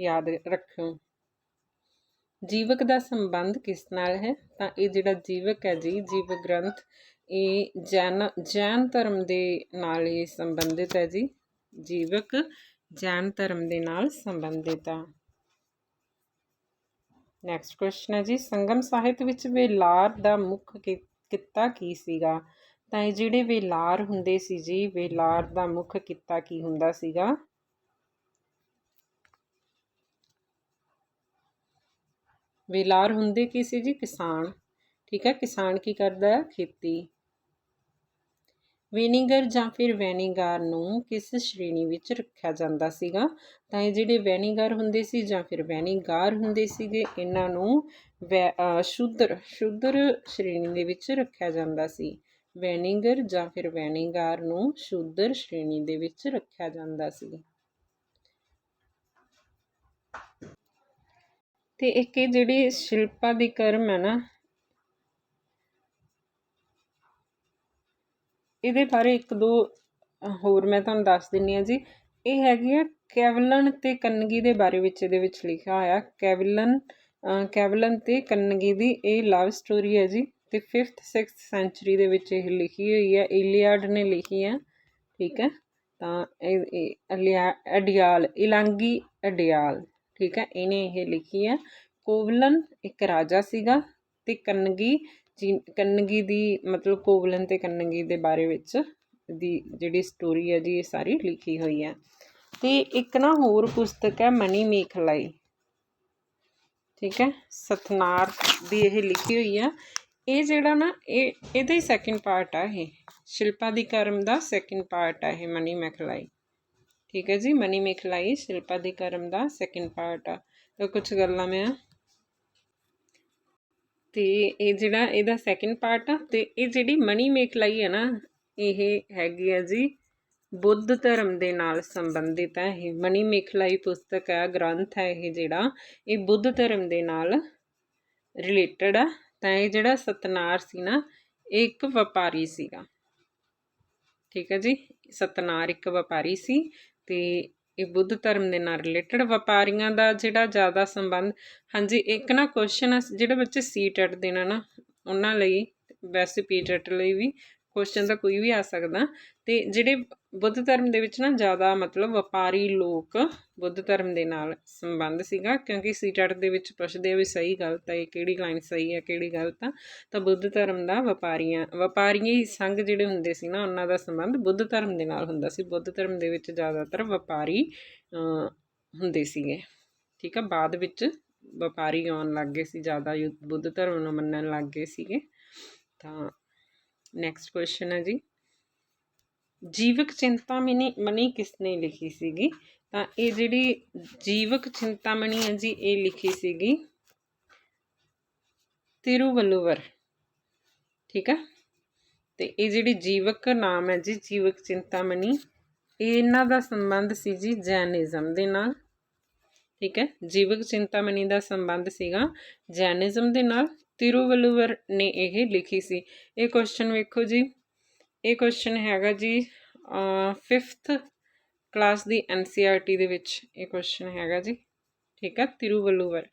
Speaker 1: ਯਾਦ ਰੱਖਿਓ। ਜੀਵਕ ਦਾ ਸੰਬੰਧ ਕਿਸ ਨਾਲ ਹੈ? ਤਾਂ ਇਹ ਜਿਹੜਾ ਜੀਵਕ ਹੈ ਜੀ, ਜੀਵ ਗ੍ਰੰਥ, ਇਹ ਜੈਨ ਜੈਨ ਧਰਮ ਦੇ ਨਾਲ ਇਹ ਸੰਬੰਧਿਤ ਹੈ ਜੀ। ਜੀਵਕ ਜੈਨ ਧਰਮ ਦੇ ਨਾਲ ਸੰਬੰਧਿਤ ਆ। ਨੈਕਸਟ ਕੁਐਸਚਨ ਹੈ ਜੀ, ਸੰਗਮ ਸਾਹਿਤ ਵਿੱਚ ਵੇਲਾਰ ਦਾ ਮੁੱਖ ਕਿ- ਕਿੱਤਾ ਕੀ ਸੀਗਾ? ਤਾਂ ਇਹ ਜਿਹੜੇ ਵੇਲਾਰ ਹੁੰਦੇ ਸੀ ਜੀ, ਵੇਲਾਰ ਦਾ ਮੁੱਖ ਕਿੱਤਾ ਕੀ ਹੁੰਦਾ ਸੀਗਾ? ਵੇਲਾਰ ਹੁੰਦੇ ਕੀ ਸੀ ਜੀ? ਕਿਸਾਨ। ਠੀਕ ਹੈ, ਕਿਸਾਨ ਕੀ ਕਰਦਾ ਹੈ? ਖੇਤੀ। ਵਿਨੀਗਰ ਜਾਂ ਫਿਰ ਵੈਨੀਗਾਰ ਨੂੰ ਕਿਸ ਸ਼੍ਰੇਣੀ ਵਿੱਚ ਰੱਖਿਆ ਜਾਂਦਾ ਸੀਗਾ? ਤਾਂ ਇਹ ਜਿਹੜੇ ਵੈਨੇਗਰ ਹੁੰਦੇ ਸੀ ਜਾਂ ਫਿਰ ਵੈਨੇਗਰ ਹੁੰਦੇ ਸੀਗੇ ਇਹਨਾਂ ਨੂੰ ਵੈ ਅ, ਸ਼ੁੱਧਰ ਸ਼ੁੱਧਰ ਸ਼੍ਰੇਣੀ ਦੇ ਵਿੱਚ ਰੱਖਿਆ ਜਾਂਦਾ ਸੀ। ਵੈਨੀਗਰ ਜਾਂ ਫਿਰ ਵੈਨੀਗਾਰ ਨੂੰ ਸ਼ੁੱਧਰ ਸ਼੍ਰੇਣੀ ਦੇ ਵਿੱਚ ਰੱਖਿਆ ਜਾਂਦਾ ਸੀ। ਤੇ ਇੱਕ ਇਹ ਜਿਹੜੀ ਸ਼ਿਲਪਾ ਦੀ ਕਰਮ ਹੈ ਨਾ ਇਹਦੇ ਬਾਰੇ ਇੱਕ ਦੋ ਹੋਰ ਮੈਂ ਤੁਹਾਨੂੰ ਦੱਸ ਦਿੰਨੀ ਆ ਜੀ। ਇਹ ਹੈਗੀ ਆ ਕੈਵਲਨ ਤੇ ਕੰਨਗੀ ਦੇ ਬਾਰੇ ਵਿੱਚ ਇਹਦੇ ਵਿੱਚ ਲਿਖਿਆ ਹੋਇਆ। ਕੈਵਲਨ ਕੈਵਲਨ ਤੇ ਕੰਨਗੀ ਦੀ ਇਹ ਲਵ ਸਟੋਰੀ ਹੈ ਜੀ ਤੇ 5th 6th ਸੈਂਚੁਰੀ ਦੇ ਵਿੱਚ ਇਹ ਲਿਖੀ ਹੋਈ ਹੈ। ਇਲੀਆਡ ਨੇ ਲਿਖੀ ਹੈ, ਠੀਕ ਹੈ? ਤਾਂ ਇਹ ਅਲਿਆ ਅਡਿਆਲ, ਇਲਾਂਗੀ ਅਡਿਆਲ, ਠੀਕ ਹੈ? ਇਹਨੇ ਇਹ ਲਿਖੀ ਹੈ। ਕੋਵਲਨ ਇੱਕ ਰਾਜਾ ਸੀਗਾ ਤੇ ਕੰਨਗੀ ਜੀ ਕੰਨਗੀ ਦੀ, ਮਤਲਬ ਕੋਵਲਨ ਤੇ ਕੰਨਗੀ ਦੇ ਬਾਰੇ ਵਿੱਚ ਦੀ ਜਿਹੜੀ ਸਟੋਰੀ ਹੈ ਜੀ, ਇਹ ਸਾਰੀ ਲਿਖੀ ਹੋਈ ਹੈ। ਤੇ ਇੱਕ ਨਾ ਹੋਰ ਪੁਸਤਕ ਹੈ, ਮਨੀ ਮੇਖਲਾਈ। ਠੀਕ ਹੈ? ਸਤਨਾਰ ਦੀ ਇਹ ਲਿਖੀ ਹੋਈ ਆ ਇਹ ਜਿਹੜਾ ਨਾ, ਇਹ, ਇਹਦਾ ਹੀ ਸੈਕਿੰਡ ਪਾਰਟ ਆ ਇਹ। ਸ਼ਿਲਪਾ ਦੀ ਕਰਮ ਦਾ ਸੈਕਿੰਡ ਪਾਰਟ ਆ ਇਹ, ਮਨੀ ਮੇਖਲਾਈ। ਠੀਕ ਹੈ ਜੀ? ਮਨੀ ਮੇਖਲਾਈ, ਸ਼ਿਲਪਾ ਦੀ ਕਰਮ ਦਾ ਸੈਕਿੰਡ ਪਾਰਟ ਆ। ਤਾਂ ਕੁਝ ਗੱਲਾਂ ਮੈਂ ਅਤੇ ਇਹ ਜਿਹੜਾ ਇਹਦਾ ਸੈਕਿੰਡ ਪਾਰਟ ਆ ਅਤੇ ਇਹ ਜਿਹੜੀ ਮਣੀ ਮੇਖਲਾਈ ਹੈ ਨਾ, ਇਹ ਹੈਗੀ ਆ ਜੀ ਬੁੱਧ ਧਰਮ ਦੇ ਨਾਲ ਸੰਬੰਧਿਤ ਹੈ ਇਹ। ਮਣੀ ਮੇਖਲਾਈ ਪੁਸਤਕ ਹੈ ਗ੍ਰੰਥ ਹੈ ਇਹ ਜਿਹੜਾ, ਇਹ ਬੁੱਧ ਧਰਮ ਦੇ ਨਾਲ ਰਿਲੇਟਡ ਆ। ਤਾਂ ਇਹ ਜਿਹੜਾ ਸਤਨਾਰ ਸੀ ਨਾ, ਇਹ ਇੱਕ ਵਪਾਰੀ ਸੀਗਾ। ਠੀਕ ਹੈ ਜੀ? ਸਤਨਾਰ ਇੱਕ ਵਪਾਰੀ ਸੀ ਤੇ ਇਹ ਬੁੱਧ ਧਰਮ ਦੇ ਨਾਲ ਰਿਲੇਟਡ ਵਪਾਰੀਆਂ ਦਾ ਜਿਹੜਾ ਜ਼ਿਆਦਾ ਸੰਬੰਧ, ਹਾਂਜੀ, ਇੱਕ ਨਾ ਕੁਐਸਚਨ ਜਿਹੜੇ ਬੱਚੇ ਸੀ ਟੈਟ ਦੇਣਾ ਨਾ ਉਹਨਾਂ ਲਈ, ਵੈਸੇ ਪੀ ਟੈਟ ਲਈ ਵੀ ਕੁਐਸਚਨ ਦਾ ਕੋਈ ਵੀ ਆ ਸਕਦਾ। ਤੇ ਜਿਹੜੇ ਬੁੱਧ ਧਰਮ ਦੇ ਵਿੱਚ ਨਾ ਜ਼ਿਆਦਾ ਮਤਲਬ ਵਪਾਰੀ ਲੋਕ ਬੁੱਧ ਧਰਮ ਦੇ ਨਾਲ ਸੰਬੰਧ ਸੀਗਾ, ਕਿਉਂਕਿ ਸੀਟੈਟ ਦੇ ਵਿੱਚ ਪੁੱਛਦੇ ਆ ਵੀ ਸਹੀ ਗਲਤ ਹੈ ਇਹ ਕਿਹੜੀ ਲਾਈਨ ਸਹੀ ਹੈ ਕਿਹੜੀ ਗਲਤ ਆ, ਤਾਂ ਬੁੱਧ ਧਰਮ ਦਾ ਵਪਾਰੀਆਂ ਵਪਾਰੀਆਂ ਹੀ ਸੰਘ ਜਿਹੜੇ ਹੁੰਦੇ ਸੀ ਨਾ, ਉਹਨਾਂ ਦਾ ਸੰਬੰਧ ਬੁੱਧ ਧਰਮ ਦੇ ਨਾਲ ਹੁੰਦਾ ਸੀ। ਬੁੱਧ ਧਰਮ ਦੇ ਵਿੱਚ ਜ਼ਿਆਦਾਤਰ ਵਪਾਰੀ ਹੁੰਦੇ ਸੀਗੇ। ਠੀਕ ਆ, ਬਾਅਦ ਵਿੱਚ ਵਪਾਰੀ ਆਉਣ ਲੱਗ ਗਏ ਸੀ, ਜ਼ਿਆਦਾ ਯੁ- ਬੁੱਧ ਧਰਮ ਨੂੰ ਮੰਨਣ ਲੱਗ ਗਏ ਸੀਗੇ। ਤਾਂ ਨੈਕਸਟ ਕੁਐਸਚਨ ਹੈ ਜੀ। ਜੀਵਕ ਚਿੰਤਾ ਮਿਨੀ, ਮਨੀ ਕਿਸ ਨੇ ਲਿਖੀ ਸੀਗੀ? ਤਾਂ ਇਹ ਜਿਹੜੀ ਜੀਵਕ ਚਿੰਤਾ ਮਨੀ ਹੈ ਜੀ, ਇਹ ਲਿਖੀ ਸੀਗੀ ਤਿਰੂਵਲੂਵਰ। ਠੀਕ ਹੈ? ਤੇ ਇਹ ਜਿਹੜੀ ਜੀਵਕ ਨਾਮ ਹੈ ਜੀ, ਜੀਵਕ ਚਿੰਤਾਮਣੀ ਇਹ ਇਹਨਾਂ ਦਾ ਸੰਬੰਧ ਸੀ ਜੀ ਜੈਨਿਜ਼ਮ ਦੇ ਨਾਲ। ਠੀਕ ਹੈ? ਜੀਵਕ ਚਿੰਤਾਮਣੀ ਦਾ ਸੰਬੰਧ ਸੀਗਾ ਜੈਨਿਜ਼ਮ ਦੇ ਨਾਲ। ਤਿਰੂਵਲੂਵਰ ਨੇ ਇਹ ਲਿਖੀ ਸੀ। ਇਹ ਕੁਐਸਚਨ ਵੇਖੋ ਜੀ। ਇਹ ਕੁਐਸਚਨ ਹੈਗਾ ਜੀ 5th ਕਲਾਸ ਦੀ ਐਨਸੀਈਆਰਟੀ ਦੇ ਵਿੱਚ ਇਹ ਕੁਐਸਚਨ ਹੈਗਾ ਜੀ। ਠੀਕ ਹੈ ਤਿਰੂਵਲੂਵਰ।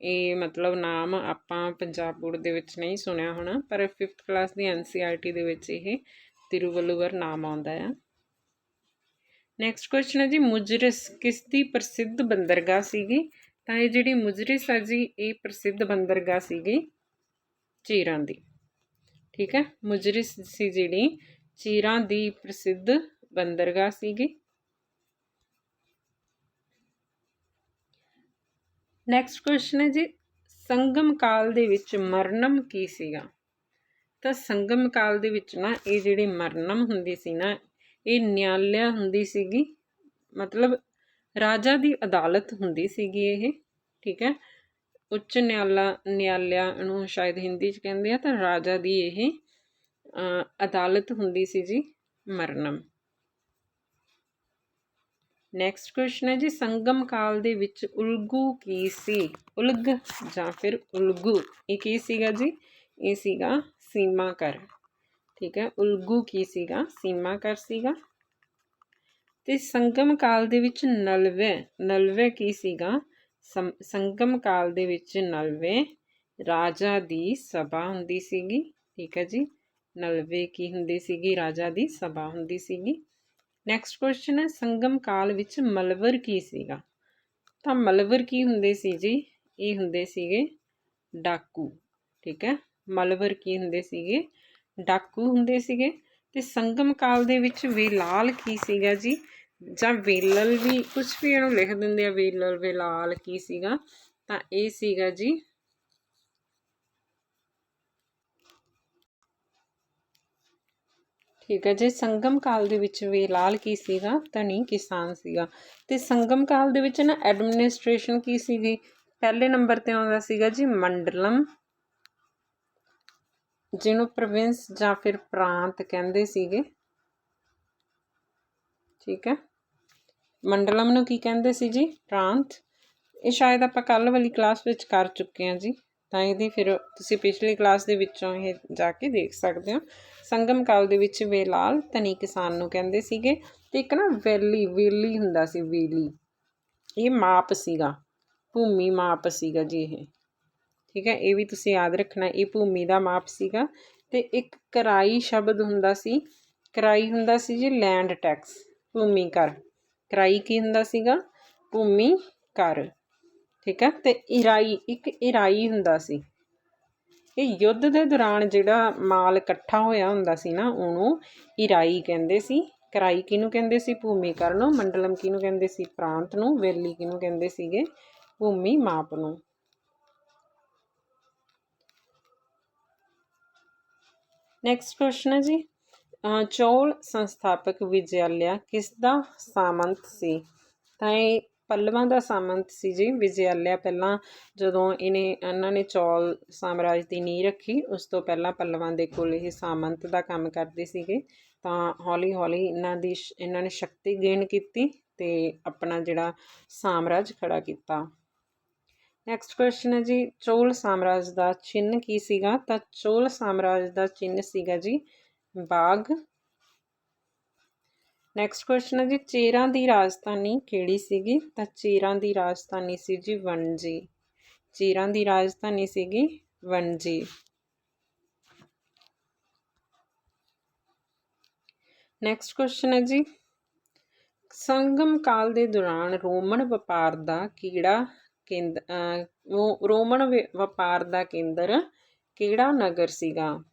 Speaker 1: ਇਹ ਮਤਲਬ ਨਾਮ ਆਪਾਂ ਪੰਜਾਬ ਬੋਰਡ ਦੇ ਵਿੱਚ ਨਹੀਂ ਸੁਣਿਆ ਹੋਣਾ, ਪਰ 5th ਕਲਾਸ ਦੀ ਐਨਸੀਈਆਰਟੀ ਦੇ ਵਿੱਚ ਇਹ ਤਿਰੂਵਲੂਵਰ ਨਾਮ ਆਉਂਦਾ ਆ। ਨੈਕਸਟ ਕੁਐਸਚਨ ਹੈ ਜੀ, ਮੁਜਰਿਸ ਕਿਸ ਦੀ ਪ੍ਰਸਿੱਧ ਬੰਦਰਗਾਹ ਸੀਗੀ। ਤਾਂ ਇਹ ਜਿਹੜੀ ਮੁਜਰਿਸ ਹੈ ਜੀ, ਇਹ ਪ੍ਰਸਿੱਧ ਬੰਦਰਗਾਹ ਸੀਗੀ ਚੀਰਾਂ ਦੀ। ਠੀਕ ਹੈ? ਮੁਜਰਿਸ ਸੀ ਜਿਹੜੀ ਚੀਰਾਂ ਦੀ ਪ੍ਰਸਿੱਧ ਬੰਦਰਗਾਹ ਸੀਗੀ। ਨੈਕਸਟ ਕੁਐਸਚਨ ਹੈ ਜੀ, ਸੰਗਮ ਕਾਲ ਦੇ ਵਿੱਚ ਮਰਨਮ ਕੀ ਸੀਗਾ? ਤਾਂ ਸੰਗਮ ਕਾਲ ਦੇ ਵਿੱਚ ਨਾ ਇਹ ਜਿਹੜੀ ਮਰਨਮ ਹੁੰਦੀ ਸੀ ਨਾ, ਇਹ ਨਿਆਲਿਆ ਹੁੰਦੀ ਸੀਗੀ, ਮਤਲਬ ਰਾਜਾ ਦੀ ਅਦਾਲਤ ਹੁੰਦੀ ਸੀਗੀ ਇਹ, ਠੀਕ ਹੈ? ਉੱਚ ਨਿਆਲਾ, ਨਿਆਲਿਆ ਨੂੰ ਸ਼ਾਇਦ ਹਿੰਦੀ 'ਚ ਕਹਿੰਦੇ ਆ, ਤਾਂ ਰਾਜਾ ਦੀ ਇਹ ਅਦਾਲਤ ਹੁੰਦੀ ਸੀ ਜੀ ਮਰਨਮ। ਨੈਕਸਟ ਕੁਐਸਚਨ ਹੈ ਜੀ, ਸੰਗਮ ਕਾਲ ਦੇ ਵਿੱਚ ਉਲਗੂ ਕੀ ਸੀ? ਉਲਗ ਜਾਂ ਫਿਰ ਉਲਗੂ, ਇਹ ਕੀ ਸੀਗਾ ਜੀ? ਇਹ ਸੀਗਾ ਸੀਮਾ ਕਰ ਠੀਕ ਹੈ? ਉਲਗੂ ਕੀ ਸੀਗਾ? ਸੀਮਾ ਕਰ ਸੀਗਾ। ਤੇ ਸੰਗਮ ਕਾਲ ਦੇ ਵਿੱਚ ਨਲਵੇ ਨਲਵੇ ਕੀ ਸੀਗਾ? ਸੰ- ਸੰਗਮ ਕਾਲ ਦੇ ਵਿੱਚ ਨਲਵੇ ਰਾਜਾ ਦੀ ਸਭਾ ਹੁੰਦੀ ਸੀਗੀ, ਠੀਕ ਹੈ ਜੀ। ਨਲਵੇ ਕੀ ਹੁੰਦੀ ਸੀਗੀ? ਰਾਜਾ ਦੀ ਸਭਾ ਹੁੰਦੀ ਸੀਗੀ। ਨੈਕਸਟ ਕੁਐਸਚਨ ਹੈ, ਸੰਗਮ ਕਾਲ ਵਿੱਚ ਮਲਵਰ ਕੀ ਸੀਗਾ? ਤਾਂ ਮਲਵਰ ਕੀ ਹੁੰਦੇ ਸੀ ਜੀ? ਇਹ ਹੁੰਦੇ ਸੀਗੇ ਡਾਕੂ, ਠੀਕ ਹੈ। ਮਲਵਰ ਕੀ ਹੁੰਦੇ ਸੀਗੇ? ਡਾਕੂ ਹੁੰਦੇ ਸੀਗੇ। ਤੇ ਸੰਗਮ ਕਾਲ ਦੇ ਵਿੱਚ ਵੇਲਾਲ ਕੀ ਸੀਗਾ ਜੀ? ਜਾਂ ਵੇਲਲ ਵੀ ਕੁਝ ਵੀ ਇਹਨੂੰ ਲਿਖ ਦਿੰਦੇ ਆ, ਵੇਲਲ, ਵੇਲਾਲ ਕੀ ਸੀਗਾ? ਤਾਂ ਇਹ ਸੀਗਾ ਜੀ। ਠੀਕ ਹੈ ਜੀ, ਸੰਗਮ ਕਾਲ ਦੇ ਵਿੱਚ ਵੇਲਾਲ ਕੀ ਸੀਗਾ? ਧਨੀ ਕਿਸਾਨ ਸੀਗਾ। ਤੇ ਸੰਗਮ ਕਾਲ ਦੇ ਵਿੱਚ ਨਾ ਐਡਮਿਨਿਸਟ੍ਰੇਸ਼ਨ ਕੀ ਸੀਗੀ? ਪਹਿਲੇ ਨੰਬਰ ਤੇ ਆਉਂਦਾ ਸੀਗਾ ਜੀ, ਮੰਡਲਮ। ਜਿਹਨੂੰ ਪ੍ਰੋਵਿੰਸ ਜਾਂ ਫਿਰ ਪ੍ਰਾਂਤ ਕਹਿੰਦੇ ਸੀਗੇ। ਠੀਕ ਹੈ। ਮੰਡਲਮ ਨੂੰ ਕੀ ਕਹਿੰਦੇ ਸੀ ਜੀ? ਪ੍ਰਾਂਤ। ਇਹ ਸ਼ਾਇਦ ਆਪਾਂ ਕੱਲ ਵਾਲੀ ਕਲਾਸ ਵਿੱਚ ਕਰ ਚੁੱਕੇ ਹਾਂ ਜੀ। ਤਾਂ ਇਹਦੀ ਫਿਰ ਤੁਸੀਂ ਪਿਛਲੀ ਕਲਾਸ ਦੇ ਵਿੱਚੋਂ ਇਹ ਜਾ ਕੇ ਦੇਖ ਸਕਦੇ ਹੋ। ਸੰਗਮ ਕਾਲ ਦੇ ਵਿੱਚ ਵੇਲਾਲ ਧਨੀ ਕਿਸਾਨ ਨੂੰ ਕਹਿੰਦੇ ਸੀਗੇ। ਤੇ ਇੱਕ ਨਾ ਵੈਲੀ, ਵੇਲੀ ਹੁੰਦਾ ਸੀ, ਵੇਲੀ। ਇਹ ਮਾਪ ਸੀਗਾ। ਭੂਮੀ ਮਾਪ ਸੀਗਾ ਜੀ ਇਹ। ਠੀਕ ਹੈ, ਇਹ ਵੀ ਤੁਸੀਂ ਯਾਦ ਰੱਖਣਾ, ਇਹ ਭੂਮੀ ਦਾ ਮਾਪ ਸੀਗਾ। ਤੇ ਇੱਕ ਕਰਾਈ ਸ਼ਬਦ ਹੁੰਦਾ ਸੀ। ਕਰਾਈ ਹੁੰਦਾ ਸੀ ਜੀ ਲੈਂਡ ਟੈਕਸ ਭੂਮੀ ਕਰ ਕਰਾਈ ਕੀ ਹੁੰਦਾ ਸੀਗਾ? ਭੂਮੀ ਕਰ ਠੀਕ ਹੈ ਤੇ ਇਰਾਈ, ਇੱਕ ਇਰਾਈ ਹੁੰਦਾ ਸੀ। ਇਹ ਯੁੱਧ ਦੇ ਦੌਰਾਨ ਜਿਹੜਾ ਮਾਲ ਇਕੱਠਾ ਹੋਇਆ ਹੁੰਦਾ ਸੀ ਨਾ, ਉਹਨੂੰ ਇਰਾਈ ਕਹਿੰਦੇ ਸੀ। ਕਰਾਈ ਕਿਹਨੂੰ ਕਹਿੰਦੇ ਸੀ? ਭੂਮੀ ਕਰ ਨੂੰ, ਮੰਡਲਮ ਕਿਹਨੂੰ ਕਹਿੰਦੇ ਸੀ? ਪ੍ਰਾਂਤ ਨੂੰ, ਵੇਲੀ ਕਿਹਨੂੰ ਕਹਿੰਦੇ ਸੀਗੇ? ਭੂਮੀ ਮਾਪ ਨੂੰ। ਨੈਕਸਟ ਕੁਐਸਚਨ ਹੈ ਜੀ। ਅਹ ਚੌਲ ਸੰਸਥਾਪਕ ਵਿਜਯਾਲਿਆ ਕਿਸ ਦਾ ਸਾਮੰਤ ਸੀ? ਤਾਂ ਇਹ ਪੱਲਵਾਂ ਦਾ ਸਾਮੰਤ ਸੀ ਜੀ ਵਿਜਯਾਲਿਆ ਪਹਿਲਾਂ ਜਦੋਂ ਇਹਨੇ, ਇਹਨਾਂ ਨੇ ਚੌਲ ਸਾਮਰਾਜ ਦੀ ਨੀਂਹ ਰੱਖੀ, ਉਸ ਤੋਂ ਪਹਿਲਾਂ ਪੱਲਵਾਂ ਦੇ ਕੋਲ ਇਹ ਸਾਮੰਤ ਦਾ ਕੰਮ ਕਰਦੇ ਸੀਗੇ। ਤਾਂ ਹੌਲੀ ਹੌਲੀ ਇਹਨਾਂ ਦੀ ਸ਼- ਇਹਨਾਂ ਨੇ ਸ਼ਕਤੀ ਗੇਨ ਕੀਤੀ ਤੇ ਆਪਣਾ ਜਿਹੜਾ ਸਾਮਰਾਜ ਖੜਾ ਕੀਤਾ। ਨੈਕਸਟ ਕੁਐਸਚਨ ਹੈ ਜੀ, ਚੋਲ ਸਾਮਰਾਜ ਦਾ ਚਿੰਨ੍ਹ ਕੀ ਸੀਗਾ? ਤਾਂ ਚੋਲ ਸਾਮਰਾਜ ਦਾ ਚਿੰਨ੍ਹ ਸੀਗਾ ਜੀ ਬਾਗ। ਨੈਕਸਟ ਕੁਐਸਚਨ ਹੈ ਜੀ, ਚੇਰਾਂ ਦੀ ਰਾਜਧਾਨੀ ਕਿਹੜੀ ਸੀਗੀ? ਤਾਂ ਚੇਰਾਂ ਦੀ ਰਾਜਧਾਨੀ ਸੀ ਜੀ ਵਣਜੀ। ਚੇਰਾਂ ਦੀ ਰਾਜਧਾਨੀ ਸੀਗੀ ਵਣਜੀ। ਨੈਕਸਟ ਕੁਐਸਚਨ ਹੈ ਜੀ, ਸੰਗਮ ਕਾਲ ਦੇ ਦੌਰਾਨ ਰੋਮਨ ਵਪਾਰ ਦਾ ਕਿਹੜਾ ਕੇਂਦਰ ਰੋਮਨ ਵ- ਵਪਾਰ ਦਾ ਕੇਂਦਰ ਕਿਹੜਾ ਨਗਰ ਸੀਗਾ?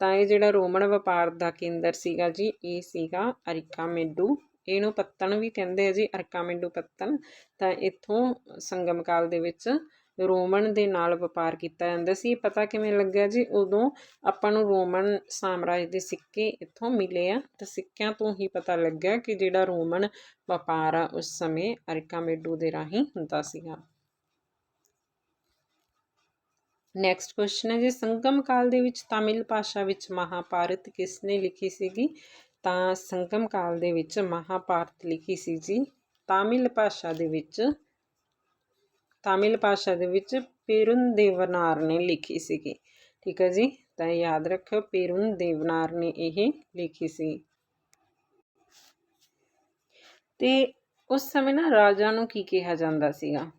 Speaker 1: ਤਾਂ ਇਹ ਜਿਹੜਾ ਰੋਮਨ ਵਪਾਰ ਦਾ ਕੇਂਦਰ ਸੀਗਾ ਜੀ, ਇਹ ਸੀਗਾ ਅਰਿਕਾਮੇਡੂ। ਇਹਨੂੰ ਪੱਤਨ ਵੀ ਕਹਿੰਦੇ ਆ ਜੀ, ਅਰਕਾਮੇਡੂ ਪੱਤਨ ਤਾਂ ਇੱਥੋਂ ਸੰਗਮ ਕਾਲ ਦੇ ਵਿੱਚ ਰੋਮਨ ਦੇ ਨਾਲ ਵਪਾਰ ਕੀਤਾ ਜਾਂਦਾ ਸੀ। ਪਤਾ ਕਿਵੇਂ ਲੱਗਿਆ ਜੀ? ਉਦੋਂ ਆਪਾਂ ਨੂੰ ਰੋਮਨ ਸਾਮਰਾਜ ਦੇ ਸਿੱਕੇ ਇੱਥੋਂ ਮਿਲੇ ਆ। ਤਾਂ ਸਿੱਕਿਆਂ ਤੋਂ ਹੀ ਪਤਾ ਲੱਗਿਆ ਕਿ ਜਿਹੜਾ ਰੋਮਨ ਵਪਾਰ ਆ, ਉਸ ਸਮੇਂ ਅਰਕਾਮੇਡੂ ਦੇ ਰਾਹੀਂ ਹੁੰਦਾ ਸੀਗਾ। ਨੈਕਸਟ ਕੁਐਸਚਨ ਹੈ ਜੀ, ਸੰਗਮ ਕਾਲ ਦੇ ਵਿੱਚ ਤਾਮਿਲ ਭਾਸ਼ਾ ਵਿੱਚ ਮਹਾਭਾਰਤ ਕਿਸ ਨੇ ਲਿਖੀ ਸੀਗੀ? ਤਾਂ ਸੰਗਮ ਕਾਲ ਦੇ ਵਿੱਚ ਮਹਾਭਾਰਤ ਲਿਖੀ ਸੀ ਜੀ। ਤਾਮਿਲ ਭਾਸ਼ਾ ਦੇ ਵਿੱਚ, ਤਾਮਿਲ ਭਾਸ਼ਾ ਦੇ ਵਿੱਚ ਪੇਰੁਨ ਦੇਵਨਾਰ ਨੇ ਲਿਖੀ ਸੀਗੀ। ਠੀਕ ਹੈ ਜੀ, ਤਾਂ ਯਾਦ ਰੱਖਿਓ ਪੇਰੁਨ ਦੇਵਨਾਰ ਨੇ ਇਹ ਲਿਖੀ ਸੀ। ਤੇ ਉਸ ਸਮੇਂ ਨਾ ਰਾਜਾ ਨੂੰ ਕੀ ਕਿਹਾ ਜਾਂਦਾ ਸੀਗਾ?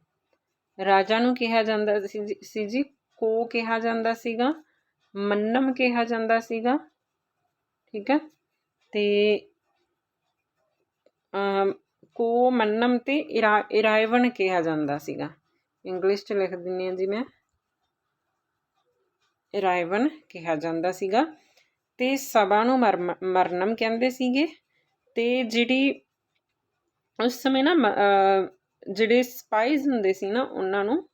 Speaker 1: ਰਾਜਾ ਨੂੰ ਕਿਹਾ ਜਾਂਦਾ ਸੀ ਜੀ- ਸੀ ਜੀ ਕੋ ਕਿਹਾ ਜਾਂਦਾ ਸੀਗਾ, ਮੰਨਮ ਕਿਹਾ ਜਾਂਦਾ ਸੀਗਾ, ਠੀਕ ਹੈ? ਤੇ ਕੋ ਮੰਨਮ ਤੇ ਇਰਾ ਇਰਾਇਵਨ ਕਿਹਾ ਜਾਂਦਾ ਸੀਗਾ। ਇੰਗਲਿਸ਼ ਚ ਲਿਖ ਦਿੰਨੀ ਆ ਜੀ ਮੈਂ। ਇਰਾਇਵਨ ਕਿਹਾ ਜਾਂਦਾ ਸੀਗਾ। ਤੇ ਸਭਾ ਨੂੰ ਮਰਮ- ਮਰਨਮ ਕਹਿੰਦੇ ਸੀਗੇ। ਤੇ ਜਿਹੜੀ ਉਸ ਸਮੇਂ ਨਾ ਜਿਹੜੇ ਸਪਾਈਜ਼ ਹੁੰਦੇ ਸੀ ਨਾ, ਉਹਨਾਂ ਨੂੰ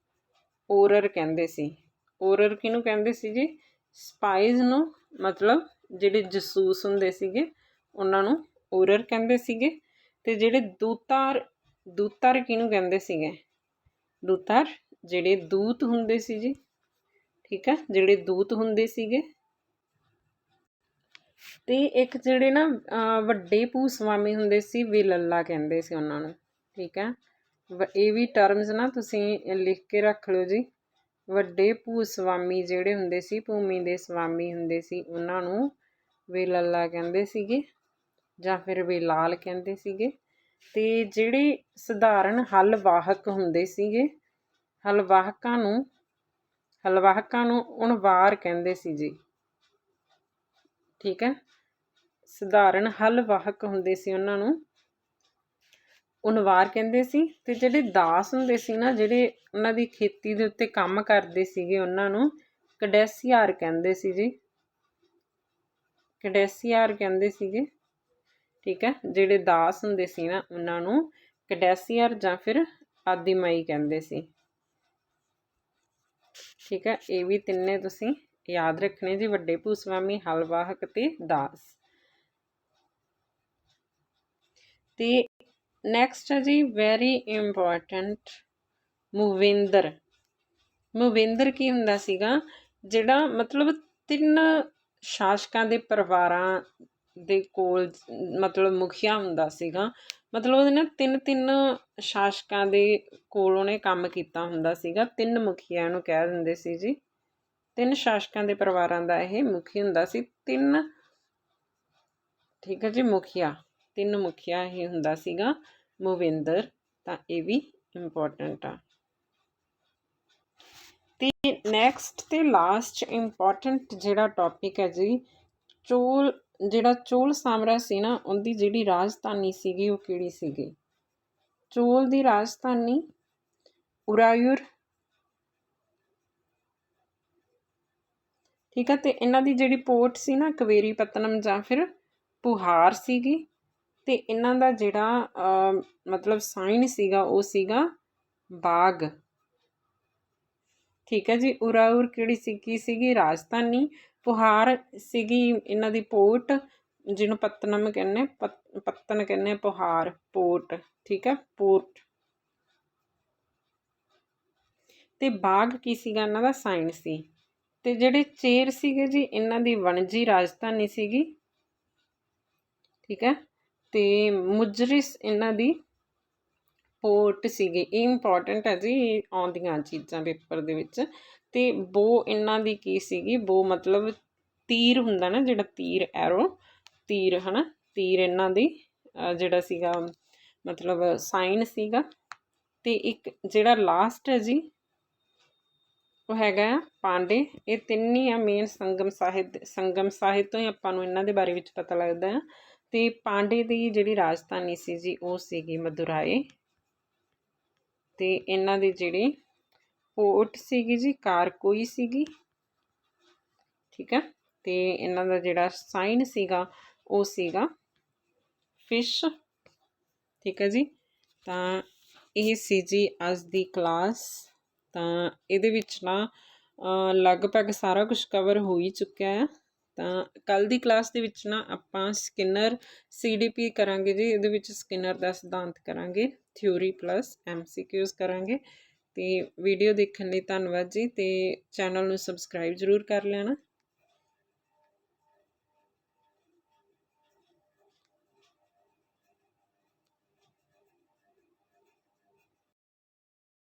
Speaker 1: ਓਰਰ ਕਹਿੰਦੇ ਸੀ। ਓਰਰ ਕਿਹਨੂੰ ਕਹਿੰਦੇ ਸੀ ਜੀ? ਸਪਾਈਜ਼ ਨੂੰ, ਮਤਲਬ ਜਿਹੜੇ ਜਸੂਸ ਹੁੰਦੇ ਸੀਗੇ, ਉਹਨਾਂ ਨੂੰ ਓਰਰ ਕਹਿੰਦੇ ਸੀਗੇ। ਤੇ ਜਿਹੜੇ ਦੂਤਾਰ ਦੂਤਾਰ ਕਿਹਨੂੰ ਕਹਿੰਦੇ ਸੀਗੇ? ਦੂਤਾਰ, ਜਿਹੜੇ ਦੂਤ ਹੁੰਦੇ ਸੀ ਜੀ। ਠੀਕ ਹੈ ਜਿਹੜੇ ਦੂਤ ਹੁੰਦੇ ਸੀਗੇ। ਤੇ ਇੱਕ ਜਿਹੜੇ ਨਾ ਵੱਡੇ ਭੂਸਵਾਮੀ ਹੁੰਦੇ ਸੀ, ਵਿਲੱਲਾ ਕਹਿੰਦੇ ਸੀ ਉਹਨਾਂ ਨੂੰ। ਠੀਕ ਹੈ ਵ- ਇਹ ਵੀ ਟਰਮਸ ਨਾ ਤੁਸੀਂ ਲਿਖ ਕੇ ਰੱਖ ਲਓ ਜੀ। ਵੱਡੇ ਭੂਸਵਾਮੀ ਜਿਹੜੇ ਹੁੰਦੇ ਸੀ, ਭੂਮੀ ਦੇ ਸਵਾਮੀ ਹੁੰਦੇ ਸੀ, ਉਹਨਾਂ ਨੂੰ ਵਿਲੱਲਾ ਕਹਿੰਦੇ ਸੀਗੇ ਜਾਂ ਫਿਰ ਵੇਲਾਲ ਕਹਿੰਦੇ ਸੀਗੇ। ਤੇ ਜਿਹੜੇ ਸਧਾਰਨ ਹਲ ਵਾਹਕ ਹੁੰਦੇ ਸੀਗੇ, ਹਲ ਵਾਹਕਾਂ ਨੂੰ, ਹਲ ਵਾਹਕਾਂ ਨੂੰ ਉਣਵਾਰ ਕਹਿੰਦੇ ਸੀ ਜੀ। ਠੀਕ ਹੈ? ਸਧਾਰਨ ਹਲ ਵਾਹਕ ਹੁੰਦੇ ਸੀ ਉਹਨਾਂ ਨੂੰ। ਉਨਵਾਰ ਕਹਿੰਦੇ ਸੀ ਤੇ ਜਿਹੜੇ ਦਾਸ ਹੁੰਦੇ ਸੀ ਨਾ, ਜਿਹੜੇ ਉਹਨਾਂ ਦੀ ਖੇਤੀ ਦੇ ਉੱਤੇ ਕੰਮ ਕਰਦੇ ਸੀਗੇ, ਉਹਨਾਂ ਨੂੰ ਕਡੈਸੀਆਰ ਕਹਿੰਦੇ ਸੀ ਜੀ। ਕਡੈਸੀਆਰ ਕਹਿੰਦੇ ਸੀਗੇ, ਠੀਕ ਹੈ, ਜਿਹੜੇ ਦਾਸ ਹੁੰਦੇ ਸੀ ਨਾ, ਉਹਨਾਂ ਨੂੰ ਕਡੈਸੀਆਰ ਜਾਂ ਫਿਰ ਆਦਿਮਈ ਕਹਿੰਦੇ ਸੀ। ਠੀਕ ਹੈ, ਇਹ ਵੀ ਤਿੰਨੇ ਤੁਸੀਂ ਯਾਦ ਰੱਖਣੇ ਜੀ, ਵੱਡੇ ਭੂਸਵਾਮੀ ਹਲਵਾਹਕ ਤੇ ਦਾਸ। ਤੇ ਨੈਕਸਟ ਹੈ ਜੀ ਵੈਰੀ ਇੰਪੋਰਟੈਂਟ ਮੁਵਿੰਦਰ। ਮੁਵਿੰਦਰ ਕੀ ਹੁੰਦਾ ਸੀਗਾ? ਜਿਹੜਾ ਮਤਲਬ ਤਿੰਨ ਸ਼ਾਸਕਾਂ ਦੇ ਪਰਿਵਾਰਾਂ ਦੇ ਕੋਲ ਮਤਲਬ ਮੁਖੀਆ ਹੁੰਦਾ ਸੀਗਾ। ਮਤਲਬ ਉਹਦੇ ਨਾਲ ਤਿੰਨ ਤਿੰਨ ਸ਼ਾਸਕਾਂ ਦੇ ਕੋਲ ਉਹਨੇ ਕੰਮ ਕੀਤਾ ਹੁੰਦਾ ਸੀਗਾ। ਤਿੰਨ ਮੁਖੀਆ ਨੂੰ ਕਹਿ ਦਿੰਦੇ ਸੀ ਜੀ। ਤਿੰਨ ਸ਼ਾਸਕਾਂ ਦੇ ਪਰਿਵਾਰਾਂ ਦਾ ਇਹ ਮੁਖੀ ਹੁੰਦਾ ਸੀ। ਤਿੰਨ ਠੀਕ ਹੈ ਜੀ, ਮੁਖੀਆ। ਤਿੰਨ ਮੁਖੀਆ ਇਹ ਹੁੰਦਾ ਸੀਗਾ। ਮੋਵਿੰਦਰ, ਤਾਂ ਇਹ ਵੀ ਇੰਪੋਰਟੈਂਟ ਆ। ਨੈਕਸਟ ਤੇ ਲਾਸਟ ਇੰਪੋਰਟੈਂਟ ਜਿਹੜਾ ਟੌਪਿਕ ਹੈ ਜੀ, ਚੋਲ, ਜਿਹੜਾ ਚੋਲ ਸਾਮਰਾਜ ਸੀ ਨਾ, ਉਹਦੀ ਜਿਹੜੀ ਰਾਜਧਾਨੀ ਸੀਗੀ, ਉਹ ਕਿਹੜੀ ਸੀਗੀ? ਚੋਲ ਦੀ ਰਾਜਧਾਨੀ ਉਰਾਯੁਰ। ਠੀਕ ਹੈ ਤੇ ਇਹਨਾਂ ਦੀ ਜਿਹੜੀ ਪੋਰਟ ਸੀ ਨਾ ਕਵੇਰੀ ਪਤਨਮ ਜਾਂ ਫਿਰ ਪੁਹਾਰ ਸੀਗੀ ਅਤੇ ਇਹਨਾਂ ਦਾ ਜਿਹੜਾ ਮਤਲਬ ਸਾਈਨ ਸੀਗਾ, ਉਹ ਸੀਗਾ ਬਾਗ। ਠੀਕ ਹੈ ਜੀ, ਉਰਾਉਰ ਕਿਹੜੀ ਸੀ, ਕੀ ਸੀਗੀ? ਰਾਜਧਾਨੀ। ਪੁਹਾਰ ਸੀਗੀ ਇਹਨਾਂ ਦੀ ਪੋਰਟ ਜਿਹਨੂੰ ਪਤਨਮ ਕਹਿੰਦੇ, ਪਤ- ਪੱਤਨ ਕਹਿੰਦੇ ਪੁਹਾਰ ਪੋਰਟ ਠੀਕ ਹੈ ਪੋਰਟ ਤੇ ਬਾਗ ਕੀ ਸੀਗਾ? ਇਹਨਾਂ ਦਾ ਸਾਈਨ ਸੀ। ਤੇ ਜਿਹੜੇ ਚੇਰ ਸੀਗੇ ਜੀ, ਇਹਨਾਂ ਦੀ ਵਣਜੀ ਰਾਜਧਾਨੀ ਸੀਗੀ। ਠੀਕ ਹੈ ਤੇ ਮੁਜਰਿਸ ਇਹਨਾਂ ਦੀ ਪੋਰਟ ਸੀਗੇ। ਇਹ ਇੰਪੋਰਟੈਂਟ ਹੈ ਜੀ ਇਹ ਆਉਂਦੀਆਂ ਚੀਜ਼ਾਂ ਪੇਪਰ ਦੇ ਵਿੱਚ। ਅਤੇ ਬੋ ਇਹਨਾਂ ਦੀ ਕੀ ਸੀਗੀ? ਬੋ ਮਤਲਬ ਤੀਰ ਹੁੰਦਾ ਨਾ ਜਿਹੜਾ ਤੀਰ ਐਰੋ ਤੀਰ ਹਨਾ? ਤੀਰ ਇਹਨਾਂ ਦੀ ਜਿਹੜਾ ਸੀਗਾ, ਮਤਲਬ ਸਾਈਨ ਸੀਗਾ। ਤੇ ਇੱਕ ਜਿਹੜਾ ਲਾਸਟ ਹੈ ਜੀ, ਉਹ ਹੈਗਾ ਆ ਪਾਂਡੇ। ਇਹ ਤਿੰਨ ਹੀ ਆ ਮੇਨ ਸੰਗਮ ਸਾਹਿਤ ਸੰਗਮ ਸਾਹਿਤ ਤੋਂ ਹੀ ਆਪਾਂ ਨੂੰ ਇਹਨਾਂ ਦੇ ਬਾਰੇ ਵਿੱਚ ਪਤਾ ਲੱਗਦਾ ਆ। ਤੇ ਪਾਂਡੇ ਦੀ ਜਿਹੜੀ ਰਾਜਧਾਨੀ ਸੀ ਜੀ, ਉਹ ਸੀਗੀ ਮਦੁਰਾਈ। ਤੇ ਇਹਨਾਂ ਦੇ ਜਿਹੜੇ ਪੋਰਟ ਸੀਗੀ ਜੀ ਕਾਰਕੋਈ ਸੀਗੀ। ਠੀਕ ਹੈ ਤੇ ਇਹਨਾਂ ਦਾ ਜਿਹੜਾ ਸਾਈਨ ਸੀਗਾ, ਉਹ ਸੀਗਾ ਫਿਸ਼। ਠੀਕ ਹੈ ਜੀ? ਤਾਂ ਇਹ ਸੀ ਜੀ ਅੱਜ ਦੀ ਕਲਾਸ। ਤਾਂ ਇਹਦੇ ਵਿੱਚ ਨਾ ਲਗਭਗ ਸਾਰਾ ਕੁਝ ਕਵਰ ਹੋ ਹੀ ਚੁੱਕਿਆ ਹੈ ਤਾਂ ਕੱਲ ਦੀ ਕਲਾਸ ਦੇ ਵਿੱਚ ਨਾ ਆਪਾਂ ਸਕਿਨਰ ਸੀਡੀਪੀ ਕਰਾਂਗੇ ਜੀ, ਇਹਦੇ ਵਿੱਚ ਸਕਿਨਰ ਦਾ ਸਿਧਾਂਤ ਕਰਾਂਗੇ ਥਿਊਰੀ ਪਲੱਸ ਐਮਸੀਕਿਊਜ਼ ਕਰਾਂਗੇ। ਤੇ ਵੀਡੀਓ ਦੇਖਣ ਲਈ ਧੰਨਵਾਦ ਜੀ, ਤੇ ਚੈਨਲ ਨੂੰ ਸਬਸਕ੍ਰਾਈਬ ਜ਼ਰੂਰ ਕਰ ਲੈਣਾ।